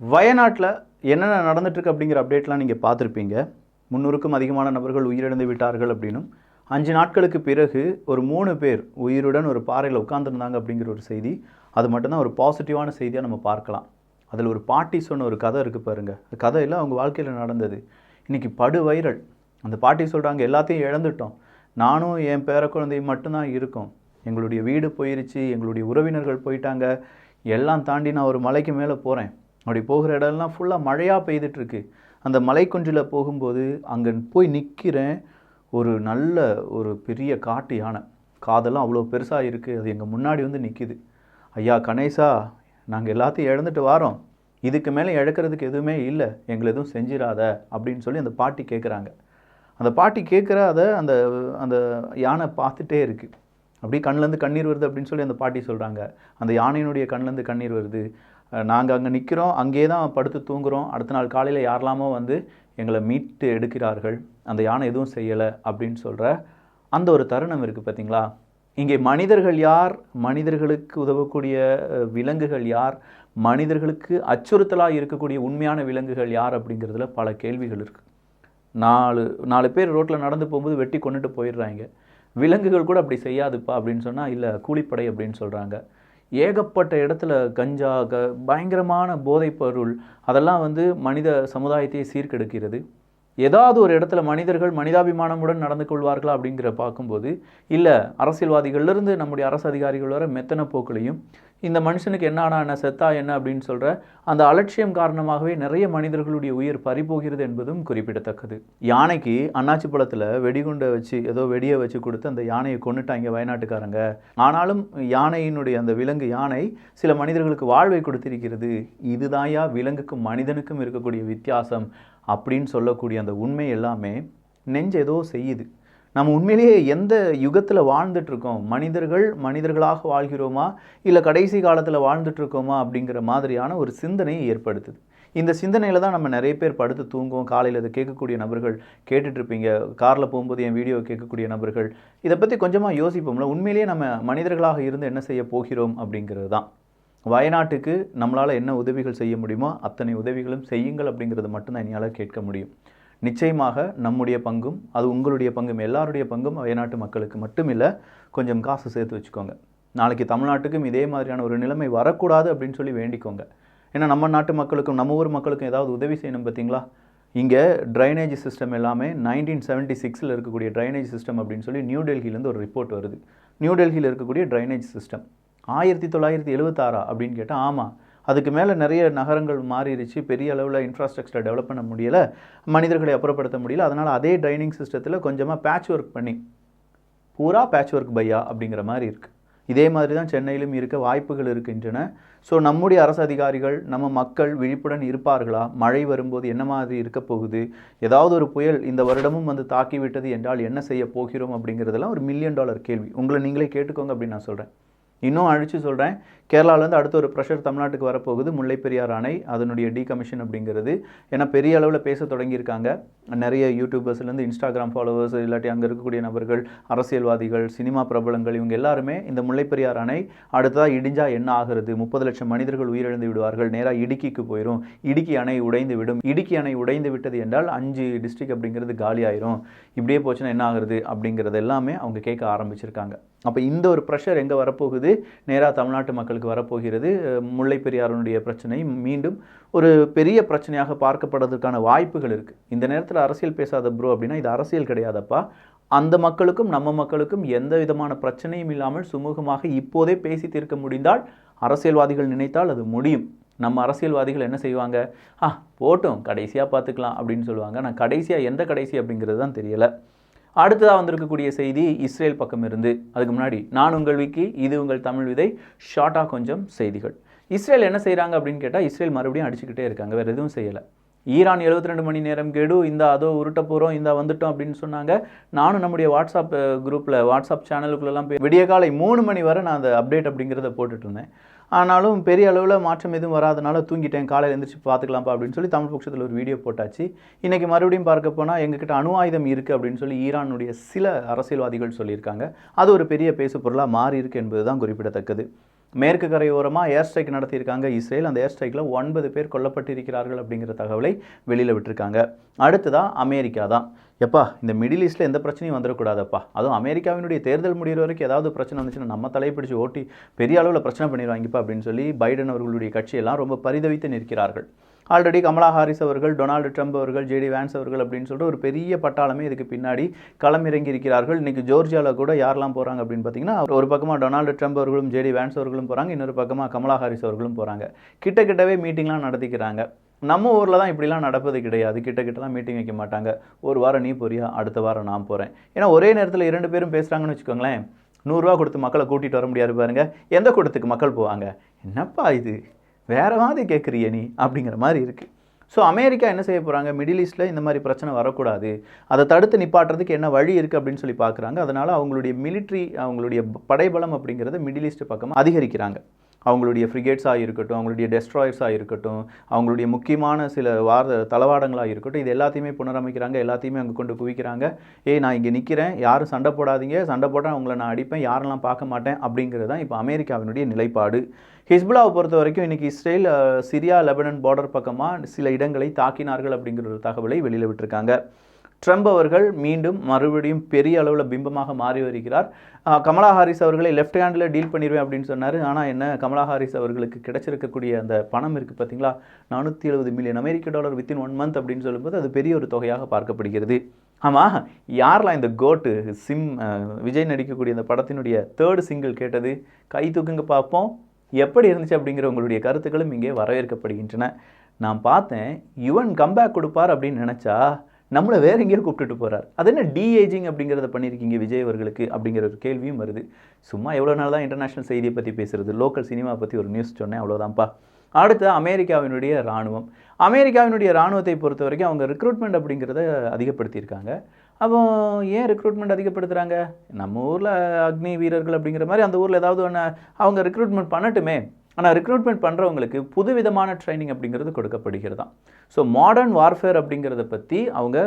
வயநாட்டில் என்னென்ன நடந்துட்டுருக்கு அப்படிங்கிற அப்டேட்லாம் நீங்கள் பார்த்துருப்பீங்க. முன்னூறுக்கும் அதிகமான நபர்கள் உயிரிழந்து விட்டார்கள் அப்படின்னும். அஞ்சு நாட்களுக்கு பிறகு ஒரு மூணு பேர் உயிருடன் ஒரு பாறையில் உட்காந்துருந்தாங்க அப்படிங்கிற ஒரு செய்தி. அது மட்டும்தான் ஒரு பாசிட்டிவான செய்தியாக நம்ம பார்க்கலாம். அதில் ஒரு பாட்டி சொன்ன ஒரு கதை இருக்குது பாருங்கள் அந்த கதையில் அவங்க வாழ்க்கையில் நடந்தது. இன்றைக்கி படு வைரல். அந்த பாட்டி சொல்கிறாங்க எல்லாத்தையும் இழந்துட்டோம். நானும் என் பேர குழந்தையும் மட்டும்தான் இருக்கோம். எங்களுடைய வீடு போயிருச்சு எங்களுடைய உறவினர்கள் போயிட்டாங்க. எல்லாம் தாண்டி நான் ஒரு மலைக்கு மேலே போகிறேன் அப்படி போகிற இடம்லாம் ஃபுல்லாக மழையாக பெய்துட்ருக்கு அந்த மலைக்குன்றில் போகும்போது அங்கே போய் நிற்கிறேன் ஒரு நல்ல ஒரு பெரிய காட்டு யானை. காதெல்லாம் அவ்வளோ பெருசாக இருக்குது அது எங்கள் முன்னாடி வந்து நிற்கிது ஐயா கணேசா நாங்கள் எல்லாத்தையும் இழந்துட்டு வாரோம். இதுக்கு மேலே இழக்கிறதுக்கு எதுவுமே இல்லை. எங்களை எதுவும் செஞ்சிடாத அப்படின்னு சொல்லி அந்த பாட்டி கேட்குறாங்க அந்த பாட்டி கேட்குற அதை அந்த அந்த யானை பார்த்துட்டே இருக்குது அப்படியே கண்ணிலேருந்து கண்ணீர் வருது அப்படின்னு சொல்லி அந்த பாட்டி சொல்கிறாங்க அந்த யானையினுடைய கண்ணிலேருந்து கண்ணீர் வருது. நாங்கள் அங்கே நிற்கிறோம் அங்கேயே தான் படுத்து தூங்குகிறோம் அடுத்த நாள் காலையில் யாரெல்லாமோ வந்து எங்களை மீட்டு எடுக்கிறார்கள். அந்த யானை எதுவும் செய்யலை அப்படின்னு சொல்கிற அந்த ஒரு தருணம் இருக்குது பார்த்தீங்களா இங்கே மனிதர்கள் யார்? மனிதர்களுக்கு உதவக்கூடிய விலங்குகள் யார்? மனிதர்களுக்கு அச்சுறுத்தலாக இருக்கக்கூடிய உண்மையான விலங்குகள் யார் அப்படிங்கிறதுல பல கேள்விகள் இருக்குது நாலு நாலு பேர் ரோட்டில் நடந்து போகும்போது வெட்டி கொண்டுட்டு போயிடுறாங்க. விலங்குகள் கூட அப்படி செய்யாதுப்பா அப்படின்னு சொன்னால் இல்லை கூலிப்படை அப்படின்னு சொல்கிறாங்க ஏகப்பட்ட இடத்துல கஞ்சா க பயங்கரமான போதைப் பொருள் அதெல்லாம் வந்து மனித சமுதாயத்தை சீர்கெடுக்கிறது. ஏதாவது ஒரு இடத்துல மனிதர்கள் மனிதாபிமானமுடன் நடந்து கொள்வார்களா அப்படிங்கிற பார்க்கும்போது இல்லை அரசியல்வாதிகளிலிருந்து நம்முடைய அரசு அதிகாரிகள் வர மெத்தன போக்களையும் இந்த மனுஷனுக்கு என்ன என்ன செத்தா என்ன அப்படின்னு சொல்கிற அந்த அலட்சியம் காரணமாகவே நிறைய மனிதர்களுடைய உயிர் பறிபோகிறது என்பதும் குறிப்பிடத்தக்கது. யானைக்கு அண்ணாச்சி பழத்தில் வெடிகுண்டை வச்சு ஏதோ வெடியை வச்சு கொடுத்து அந்த யானையை கொண்டுட்டாங்க வயநாட்டுக்காரங்க. ஆனாலும் யானையினுடைய அந்த விலங்கு யானை சில மனிதர்களுக்கு வாழ்வை கொடுத்திருக்கிறது. இதுதான்யா விலங்குக்கும் மனிதனுக்கும் இருக்கக்கூடிய வித்தியாசம் அப்படின்னு சொல்லக்கூடிய அந்த உண்மை எல்லாமே நெஞ்சு ஏதோ செய்யுது. நம்ம உண்மையிலேயே எந்த யுகத்தில் வாழ்ந்துட்டுருக்கோம்? மனிதர்கள் மனிதர்களாக வாழ்கிறோமா? இல்லை கடைசி காலத்தில் வாழ்ந்துட்டுருக்கோமா? அப்படிங்கிற மாதிரியான ஒரு சிந்தனையை ஏற்படுத்துது. இந்த சிந்தனையில் தான் நம்ம நிறைய பேர் படுத்து தூங்குவோம். காலையில் இதை கேட்கக்கூடிய நபர்கள் கேட்டுட்ருப்பீங்க காரில் போகும்போது என் வீடியோ கேட்கக்கூடிய நபர்கள். இதை பற்றி கொஞ்சமாக யோசிப்போம்ல. உண்மையிலேயே நம்ம மனிதர்களாக இருந்து என்ன செய்ய போகிறோம் அப்படிங்கிறது தான். வயநாட்டுக்கு நம்மளால் என்ன உதவிகள் செய்ய முடியுமோ அத்தனை உதவிகளும் செய்யுங்கள் அப்படிங்கிறது மட்டும்தான் என்னால் கேட்க முடியும். நிச்சயமாக நம்முடைய பங்கும் அது உங்களுடைய பங்கும் எல்லாருடைய பங்கும் வயநாட்டு மக்களுக்கு மட்டும் இல்லை கொஞ்சம் காசு சேர்த்து வச்சுக்கோங்க. நாளைக்கு தமிழ்நாட்டுக்கும் இதே மாதிரியான ஒரு நிலைமை வரக்கூடாது அப்படின்னு சொல்லி வேண்டிக்கோங்க. ஏன்னா நம்ம நாட்டு மக்களுக்கும் நம்ம ஊர் மக்களுக்கும் ஏதாவது உதவி செய்யணும் பார்த்தீங்களா? இங்கே ட்ரைனேஜ் சிஸ்டம் எல்லாமே நைன்டீன் செவன்ட்டி சிக்ஸில் இருக்கக்கூடிய ட்ரைனேஜ் சிஸ்டம் அப்படின்னு சொல்லி நியூ டெல்லியிலேருந்து ஒரு ரிப்போர்ட் வருது. நியூ டெல்லியில் இருக்கக்கூடிய ட்ரைனேஜ் சிஸ்டம் ஆயிரத்தி தொள்ளாயிரத்தி எழுபத்தாறா அப்படின்னு கேட்டால் ஆமாம் அதுக்கு மேலே நிறைய நகரங்கள் மாறிடுச்சு. பெரிய அளவில் இன்ஃப்ராஸ்ட்ரக்சரை டெவலப் பண்ண முடியலை. மனிதர்களை அப்புறப்படுத்த முடியல. அதனால் அதே ட்ரைனிங் சிஸ்டத்தில் கொஞ்சமாக பேட்ச் ஒர்க் பண்ணி பூரா பேட்ச் ஒர்க் பையா அப்படிங்கிற மாதிரி இருக்குது இதே மாதிரி தான் சென்னையிலும் இருக்க வாய்ப்புகள் இருக்கின்றன. ஸோ நம்முடைய அரசு அதிகாரிகள் நம்ம மக்கள் விழிப்புடன் இருப்பார்களா? மழை வரும்போது என்ன மாதிரி இருக்க போகுது? ஏதாவது ஒரு புயல் இந்த வருடமும் வந்து தாக்கி விட்டது என்றால் என்ன செய்ய போகிறோம் அப்படிங்கிறதெல்லாம் ஒரு மில்லியன் டாலர் கேள்வி. உங்களை நீங்களே கேட்டுக்கோங்க அப்படின்னு நான் சொல்கிறேன் இன்னும் அழிச்சு சொல்கிறேன் கேரளாவிலேருந்து அடுத்த ஒரு ப்ரெஷர் தமிழ்நாட்டுக்கு வரப்போகுது. முல்லை பெரியார் அணை அதனுடைய டீகமிஷன் அப்படிங்கிறது. ஏன்னா பெரிய அளவில் பேச தொடங்கியிருக்காங்க. நிறைய யூடியூபர்ஸ்லேருந்து இன்ஸ்டாகிராம் ஃபாலோவர்ஸ் இல்லாட்டி அங்கே இருக்கக்கூடிய நபர்கள் அரசியல்வாதிகள் சினிமா பிரபலங்கள் இவங்க எல்லாருமே இந்த முல்லை பெரியார் அணை அடுத்ததாக இடிஞ்சா என்ன ஆகிறது? முப்பது லட்சம் மனிதர்கள் உயிரிழந்து விடுவார்கள். நேராக இடுக்கிக்கு போயிடும் இடுக்கி அணை உடைந்து விடும். இடுக்கி அணை உடைந்து விட்டது என்றால் அஞ்சு டிஸ்ட்ரிக் அப்படிங்கிறது காலியாயிரும். இப்படியே போச்சுன்னா என்ன ஆகுறது? அப்படிங்கிறது எல்லாமே அவங்க கேட்க ஆரம்பிச்சிருக்காங்க. அப்போ இந்த ஒரு ப்ரெஷர் எங்கே வரப்போகுது? நேராக தமிழ்நாட்டு மக்களுக்கு வரப்போகிறது. முல்லை பெரியாருடைய பிரச்சனை மீண்டும் ஒரு பெரிய பிரச்சனையாக பார்க்கப்படுறதுக்கான வாய்ப்புகள் இருக்குது இந்த நேரத்தில் அரசியல் பேசாத ப்ரோ அப்படின்னா இது அரசியல் கிடையாதப்பா. அந்த மக்களுக்கும் நம்ம மக்களுக்கும் எந்த விதமான பிரச்சனையும் இல்லாமல் சுமூகமாக இப்போதே பேசி தீர்க்க முடிந்தால் அரசியல்வாதிகள் நினைத்தால் அது முடியும். நம்ம அரசியல்வாதிகள் என்ன செய்வாங்க? ஆ போட்டோம் கடைசியாக பார்த்துக்கலாம் அப்படின்னு சொல்லுவாங்க. நான் கடைசியாக எந்த கடைசி அப்படிங்கிறது தான் தெரியலை. அடுத்ததாக வந்திருக்கக்கூடிய செய்தி இஸ்ரேல் பக்கம் இருந்து. அதுக்கு முன்னாடி நான் உங்கள் விக்கி இது உங்கள் தமிழ் விதை. ஷார்ட்டாக கொஞ்சம் செய்திகள். இஸ்ரேல் என்ன செய்கிறாங்க அப்படின்னு கேட்டால் இஸ்ரேல் மறுபடியும் அடிச்சுக்கிட்டே இருக்காங்க. வேறு எதுவும் செய்யலை. ஈரான் 72 ரெண்டு மணி நேரம் கெடு இந்த அதோ உருட்ட போகிறோம் இந்த வந்துட்டோம் அப்படின்னு சொன்னாங்க. நானும் நம்முடைய வாட்ஸ்அப் குரூப்பில் வாட்ஸ்அப் சேனலுக்குள்ளெல்லாம் போய் விடிய காலை மூணு மணி வரை நான் அந்த அப்டேட் அப்படிங்கிறத போட்டுட்டு இருந்தேன். ஆனாலும் பெரிய அளவில் மாற்றம் எதுவும் வராதனால தூங்கிட்டேன் காலையில் எழுந்திரிச்சு பார்த்துக்கலாம்ப்பா அப்படின்னு சொல்லி தமிழ் பட்சத்தில் ஒரு வீடியோ போட்டாச்சு. இன்றைக்கி மறுபடியும் பார்க்க போனால் எங்ககிட்ட அணு ஆயுதம் இருக்குது அப்படின்னு சொல்லி ஈரானுடைய சில அரசியல்வாதிகள் சொல்லியிருக்காங்க. அது ஒரு பெரிய பேசு பொருளாக மாறி இருக்கு என்பது தான் குறிப்பிடத்தக்கது. மேற்கு கரையோரமாக ஏர் ஸ்ட்ரைக் நடத்தியிருக்காங்க இஸ்ரேல். அந்த ஏர் ஸ்ட்ரைக்கில் ஒன்பது பேர் கொல்லப்பட்டிருக்கிறார்கள் அப்படிங்கிற தகவலை வெளியில் விட்டுருக்காங்க. அடுத்ததாக அமெரிக்கா தான். எப்பா இந்த மிடில் ஈஸ்ட்டில் எந்த பிரச்சனையும் வந்துடக்கூடாதப்பா. அதுவும் அமெரிக்காவினுடைய தேர்தல் முடிகிற வரைக்கும் ஏதாவது பிரச்சனை வந்துச்சுன்னா நம்ம தலைப்பிடிச்சு பிடிச்சி ஓட்டி பெரிய அளவில் பிரச்சனை பண்ணிடுவாங்கப்பா அப்படின்னு சொல்லி பைடன் அவர்களுடைய கட்சியெல்லாம் ரொம்ப பரிதவித்து நிற்கிறார்கள். ஆல்ரெடி கமலா ஹாரிஸ் அவர்கள் டொனால்டு ட்ரம்ப் அவர்கள் ஜேடி வேன்ஸ் அவர்கள் அப்படின்னு சொல்லிட்டு ஒரு பெரிய பட்டாளமே இதுக்கு பின்னாடி களமிறங்கி இருக்கிறார்கள் இன்றைக்கி ஜோர்ஜியாவில் கூட யாரெல்லாம் போகிறாங்க அப்படின்னு பார்த்தீங்கன்னா ஒரு பக்கமாக டொனால்டு ட்ரம்ப் அவர்களும் ஜேடி வேன்ஸ் அவர்களும் போகிறாங்க இன்னொரு பக்கமாக கமலா ஹாரிஸ் அவர்களும் போகிறாங்க கிட்ட கிட்டவே மீட்டிங்லாம் நடத்திக்கிறாங்க. நம்ம ஊரில் தான் இப்படிலாம் நடப்பது கிடையாது. கிட்ட கிட்டலாம் மீட்டிங் வைக்க மாட்டாங்க. ஒரு வாரம் நீ போறியா? அடுத்த வாரம் நான் போகிறேன் ஏன்னா ஒரே நேரத்தில் இரண்டு பேரும் பேசுகிறாங்கன்னு வச்சுக்கோங்களேன். நூறுரூவா கொடுத்து மக்களை கூட்டிகிட்டு வர முடியாது பாருங்கள் எந்த கூட்டத்துக்கு மக்கள் போவாங்க? என்னப்பா இது? வேறு மாதிரி கேட்குறிய நீ? அப்படிங்கிற மாதிரி இருக்குது ஸோ அமெரிக்கா என்ன செய்ய போகிறாங்க மிடில் ஈஸ்ட்டில் இந்த மாதிரி பிரச்சனை வரக்கூடாது. அதை தடுத்து நிப்பாட்டுறதுக்கு என்ன வழி இருக்குது அப்படின்னு சொல்லி பார்க்குறாங்க. அதனால் அவங்களுடைய மிலிட்ரி அவங்களுடைய படைபலம் அப்படிங்கிறத மிடில் ஈஸ்ட் பக்கமாக அதிகரிக்கிறாங்க. அவங்களுடைய ஃப்ரிகேட்ஸாக இருக்கட்டும் அவங்களுடைய டெஸ்ட்ராயர்ஸாக இருக்கட்டும் அவங்களுடைய முக்கியமான சில வார தளவாடங்களாக இருக்கட்டும் இது எல்லாத்தையுமே புனரமைக்கிறாங்க எல்லாத்தையுமே அங்கே கொண்டு குவிக்கிறாங்க. ஏய் நான் இங்கே நிற்கிறேன் யாரும் சண்டை போடாதீங்க சண்டை போட்டால் அவங்கள நான் அடிப்பேன் யாரெல்லாம் பார்க்க மாட்டேன் அப்படிங்கிறது தான் இப்போ அமெரிக்காவினுடைய நிலைப்பாடு. ஹிஸ்புல்லாவை பொறுத்த வரைக்கும் இன்றைக்கி இஸ்ரேல் சிரியா லெபனன் பார்டர் பக்கமாக சில இடங்களை தாக்கினார்கள் அப்படிங்கிற ஒரு தகவலை வெளியில் விட்டுருக்காங்க. ட்ரம்ப் அவர்கள் மீண்டும் மறுபடியும் பெரிய அளவில் பிம்பமாக மாறி வருகிறார். கமலா ஹாரிஸ் அவர்களை லெஃப்ட் ஹேண்டில் டீல் பண்ணிடுவேன் அப்படின்னு சொன்னார். ஆனால் என்ன கமலா ஹாரிஸ் அவர்களுக்கு கிடைச்சிருக்கக்கூடிய அந்த பணம் இருக்குது பார்த்தீங்களா நானூற்றி எழுபது மில்லியன் அமெரிக்க டாலர் வித்தின் ஒன் மந்த் அப்படின்னு சொல்லும்போது அது பெரிய ஒரு தொகையாக பார்க்கப்படுகிறது. ஆமாம் யாரெல்லாம் இந்த கோட்டு சிம் விஜய் நடிக்கக்கூடிய அந்த படத்தினுடைய தேர்டு சிங்கிள் கேட்டது? கை தூக்குங்க பார்ப்போம் எப்படி இருந்துச்சு அப்படிங்கிற உங்களுடைய கருத்துக்களும் இங்கே வரவேற்கப்படுகின்றன. நான் பார்த்தேன் யுவன் கம்பேக் கொடுப்பார் அப்படின்னு நினச்சா நம்மளை வேற எங்கேயோ கூப்பிட்டுட்டு போறார். அது என்ன டிஏஜிங் அப்படிங்கிறத பண்ணியிருக்கீங்க விஜய் அவர்களுக்கு அப்படிங்கிற ஒரு கேள்வியும் வருது. சும்மா எவ்வளோ நாள் தான் இன்டர்நேஷனல் செய்தியை பற்றி பேசுறது? லோக்கல் சினிமா பற்றி ஒரு நியூஸ் சொன்னேன் அவ்வளோதான்ப்பா அடுத்து அமெரிக்காவினுடைய இராணுவம். அமெரிக்காவினுடைய இராணுவத்தை பொறுத்த வரைக்கும் அவங்க ரிக்ரூட்மெண்ட் அப்படிங்கிறத அதிகப்படுத்தியிருக்காங்க. அப்போ ஏன் ரெக்ரூட்மெண்ட் அதிகப்படுத்துகிறாங்க நம்ம ஊரில் அக்னி வீரர்கள் அப்படிங்கிற மாதிரி அந்த ஊரில் ஏதாவது ஒன்று அவங்க ரெக்ரூட்மெண்ட் பண்ணட்டுமே. ஆனால் ரெக்ரூட்மெண்ட் பண்ணுறவங்களுக்கு புதுவிதமான ட்ரைனிங் அப்படிங்கிறது கொடுக்கப்படுகிறதா? ஸோ மாடர்ன் வார்ஃபேர் அப்படிங்கிறத பற்றி அவங்க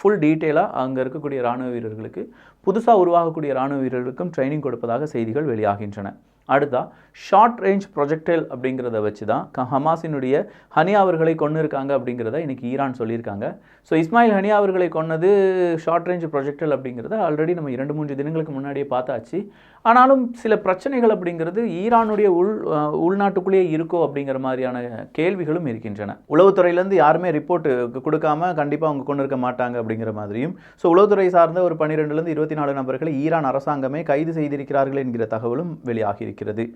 ஃபுல் டீட்டெயிலாக அங்கே இருக்கக்கூடிய இராணுவ வீரர்களுக்கு புதுசாக உருவாகக்கூடிய இராணுவ வீரர்களுக்கும் ட்ரைனிங் கொடுப்பதாக செய்திகள் வெளியாகின்றன. அடுத்தா ஷார்ட் ரேஞ்ச் ப்ரொஜெக்டைல் அப்படிங்கிறத வச்சு தான் க- ஹமாஸினுடைய ஹனியா அவர்களை கொண்டு இருக்காங்க அப்படிங்கிறத இன்னைக்கு ஈரான் சொல்லியிருக்காங்க. ஸோ இஸ்மாயில் ஹனியா அவர்களை கொன்னது ஷார்ட் ரேஞ்ச் ப்ரொஜெக்டைல் அப்படிங்கிறத ஆல்ரெடி நம்ம இரண்டு மூன்று தினங்களுக்கு முன்னாடியே பார்த்தாச்சு. ஆனாலும் சில பிரச்சனைகள் அப்படிங்கிறது ஈரானுடைய உள் உள்நாட்டுக்குள்ளேயே இருக்கோ அப்படிங்கிற மாதிரியான கேள்விகளும் இருக்கின்றன. உளவுத்துறையிலேருந்து யாருமே ரிப்போர்ட் கொடுக்காம கண்டிப்பாக அவங்க கொண்டு இருக்க மாட்டாங்க அப்படிங்கிற மாதிரியும் ஸோ உளவுத்துறை சார்ந்த ஒரு பன்னிரெண்டுலேருந்து இருபத்தி நாலு நபர்களை ஈரான் அரசாங்கமே கைது செய்திருக்கிறார்கள் என்கிற தகவலும் வெளியாகியிருக்கிறது.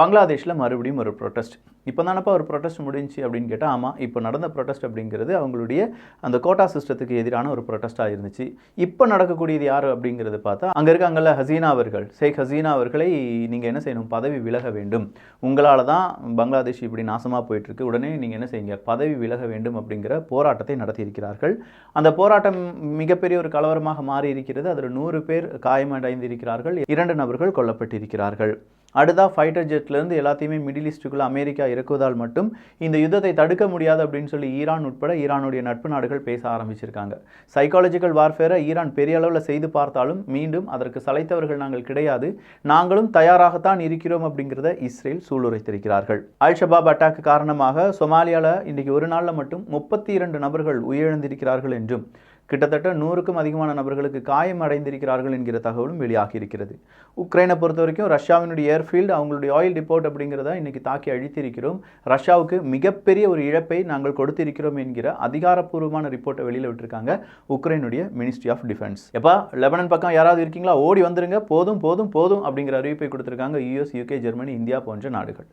பங்களாதேஷில் மறுபடியும் ஒரு ப்ரொட்டஸ்ட் இப்போ தானப்பா ஒரு ப்ரொட்டஸ்ட் முடிஞ்சு அப்படின்னு கேட்டால் ஆமாம் இப்போ நடந்த ப்ரொட்டஸ்ட் அப்படிங்கிறது அவங்களுடைய அந்த கோட்டா சிஸ்டத்துக்கு எதிரான ஒரு ப்ரொட்டஸ்ட்டாக இருந்துச்சு. இப்போ நடக்கக்கூடியது யார் அப்படிங்கிறது பார்த்தா அங்கே இருக்காங்கல்ல ஹசீனா அவர்கள். ஷேக் ஹசீனா அவர்களை நீங்கள் என்ன செய்யணும்? பதவி விலக வேண்டும். உங்களால் தான் பங்களாதேஷ் இப்படி நாசமாக போயிட்டுருக்கு. உடனே நீங்கள் என்ன செய்யுங்க? பதவி விலக வேண்டும் அப்படிங்கிற போராட்டத்தை நடத்தியிருக்கிறார்கள். அந்த போராட்டம் மிகப்பெரிய ஒரு கலவரமாக மாறி இருக்கிறது அதில் நூறு பேர் காயமடைந்திருக்கிறார்கள். இரண்டு நபர்கள் கொல்லப்பட்டிருக்கிறார்கள். அடுத்தா ஃபைட்டர் ஜெட்லேருந்து எல்லாத்தையுமே மிடில் ஈஸ்ட்டுக்குள்ளே அமெரிக்கா இறக்குவதால் மட்டும் இந்த யுத்தத்தை தடுக்க முடியாது அப்படின்னு சொல்லி ஈரான் உட்பட ஈரானுடைய நட்பு நாடுகள் பேச ஆரம்பிச்சிருக்காங்க. சைக்காலஜிக்கல் வார்ஃபேரை ஈரான் பெரிய அளவில் செய்து பார்த்தாலும் மீண்டும் அதற்கு சளைத்தவர்கள் நாங்கள் கிடையாது. நாங்களும் தயாராகத்தான் இருக்கிறோம் அப்படிங்கிறத இஸ்ரேல் சூளுரைத்திருக்கிறார்கள். அல் ஷபாப் அட்டாக் காரணமாக சொமாலியாவில் இன்றைக்கி ஒரு நாளில் மட்டும் முப்பத்தி இரண்டு நபர்கள் உயிரிழந்திருக்கிறார்கள் என்றும் கிட்டத்தட்ட நூறுக்கும் அதிகமான நபர்களுக்கு காயம் அடைந்திருக்கிறார்கள் என்கிற தகவலும் வெளியாகி இருக்கிறது. உக்ரைனை பொறுத்த வரைக்கும் ரஷ்யாவினுடைய ஏர்ஃபீல்டு அவங்களுடைய ஆயில் டிப்போர்ட் அப்படிங்கிறத இன்னைக்கு தாக்கி அழித்திருக்கிறோம். ரஷ்யாவுக்கு மிகப்பெரிய ஒரு இழப்பை நாங்கள் கொடுத்திருக்கிறோம் என்கிற அதிகாரப்பூர்வமான ரிப்போர்ட்டை வெளியில் விட்டுருக்காங்க உக்ரைனுடைய மினிஸ்ட்ரி ஆஃப் டிஃபென்ஸ் எப்பா லெபனன் பக்கம் யாராவது இருக்கீங்களா? ஓடி வந்துருங்க. போதும் போதும் போதும் அப்படிங்கிற அறிவிப்பை கொடுத்துருக்காங்க யூஎஸ் யூகே ஜெர்மனி இந்தியா போன்ற நாடுகள்.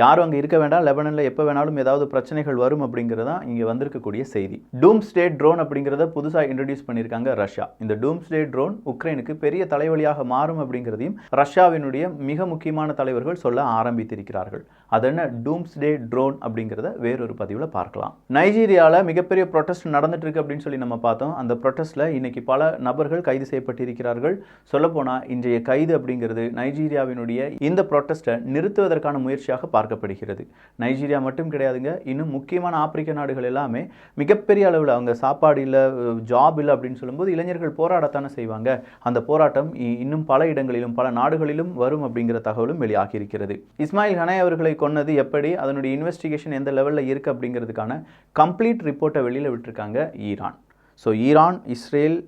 யாரும் அங்கே இருக்க வேண்டாம் லெபனனில் எப்போ வேணாலும் ஏதாவது பிரச்சனைகள் வரும் அப்படிங்கிறது தான் இங்கே வந்திருக்கக்கூடிய செய்தி. டூம் ஸ்டேட் ட்ரோன் அப்படிங்கிறத புதுசாக இன்ட்ரடியூஸ் பண்ணியிருக்காங்க ரஷ்யா. இந்த டூம் ஸ்டேட் ட்ரோன் உக்ரைனுக்கு பெரிய தலைவலியாக மாறும் அப்படிங்கிறதையும் ரஷ்யாவினுடைய மிக முக்கியமான தலைவர்கள் சொல்ல ஆரம்பித்திருக்கிறார்கள். அது என்ன? டூம்ஸ்டே ட்ரோன் அப்படிங்கிறத வேறொரு பதிவில் பார்க்கலாம். நைஜீரியாவில் மிகப்பெரிய ப்ரொட்டஸ்ட் நடந்துட்டு இருக்கு அப்படின்னு சொல்லி நம்ம பார்த்தோம். அந்த ப்ரொட்டஸ்ட்டில் இன்னைக்கு பல நபர்கள் கைது செய்யப்பட்டிருக்கிறார்கள். சொல்லப்போனால் இன்றைய கைது அப்படிங்கிறது நைஜீரியாவினுடைய இந்த ப்ரொட்டஸ்ட்டை நிறுத்துவதற்கான முயற்சியாக பார்க்கப்படுகிறது. நைஜீரியா மட்டும் கிடையாதுங்க இன்னும் முக்கியமான ஆப்பிரிக்க நாடுகள் எல்லாமே மிகப்பெரிய அளவில் அவங்க சாப்பாடு இல்லை ஜாப் இல்லை அப்படின்னு சொல்லும்போது இளைஞர்கள் போராடத்தானே செய்வாங்க. அந்த போராட்டம் இ- இன்னும் பல இடங்களிலும் பல நாடுகளிலும் வரும் அப்படிங்கிற தகவலும் வெளியாகி இருக்கிறது இஸ்மாயில் ஹனே அவர்களை கொன்னது எப்படி? அதனுடைய இன்வெஸ்டிகேஷன் எந்த லெவலில் இருக்குது அப்படிங்கிறதுக்கான கம்ப்ளீட் ரிப்போர்ட்டை வெளியில் விட்டிருக்காங்க Iran. So Iran Israel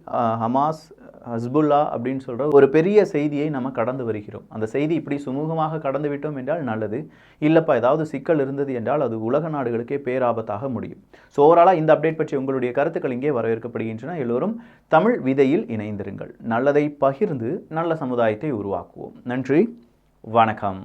Hamas Hezbollah அப்படின்னு சொல்கிற ஒரு பெரிய செய்தியை நம்ம கடந்து வருகிறோம். அந்த செய்தி இப்படி சுமூகமாக கடந்து விட்டோம் என்றால் நல்லது. இல்லைப்பா ஏதாவது சிக்கல் இருந்தது என்றால் அது உலக நாடுகளுக்கே பேராபத்தாக முடியும். ஸோ ஓவராலாக இந்த அப்டேட் பற்றி உங்களுடைய கருத்துக்கள் இங்கே வரவேற்கப்படுகின்றன. எல்லோரும் தமிழ் விதையில் இணைந்திருங்கள். நல்லதை பகிர்ந்து நல்ல சமுதாயத்தை உருவாக்குவோம். நன்றி. வணக்கம்.